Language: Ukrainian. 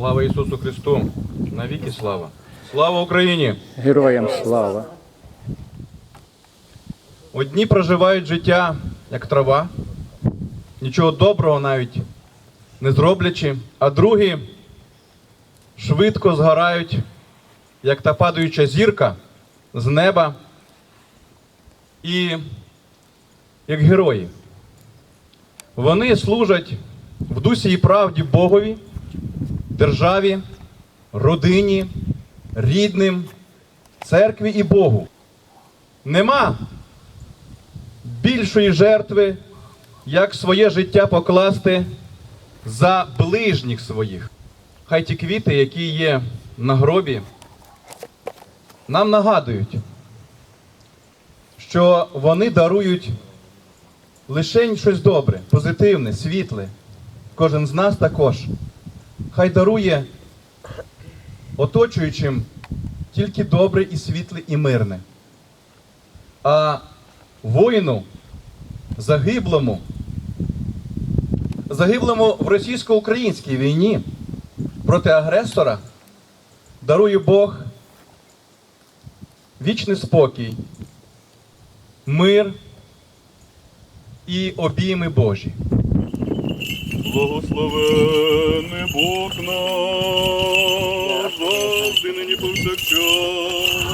Слава Ісусу Христу! Навіки слава! Слава Україні! Героям слава! Одні проживають життя як трава, нічого доброго навіть не зроблячи, а другі швидко згорають, як та падаюча зірка з неба, і як герої. Вони служать в дусі і правді Богові, державі, родині, рідним, церкві і Богу. Нема більшої жертви, як своє життя покласти за ближніх своїх. Хай ті квіти, які є на гробі, нам нагадують, що вони дарують лише щось добре, позитивне, світле. Кожен з нас також. Хай дарує оточуючим тільки добре і світле і мирне. А воїну загиблому, загиблому в російсько-українській війні проти агресора дарує Бог вічний спокій, мир і обійми Божі. Благословений Бог наш, завжди нині повсякчас.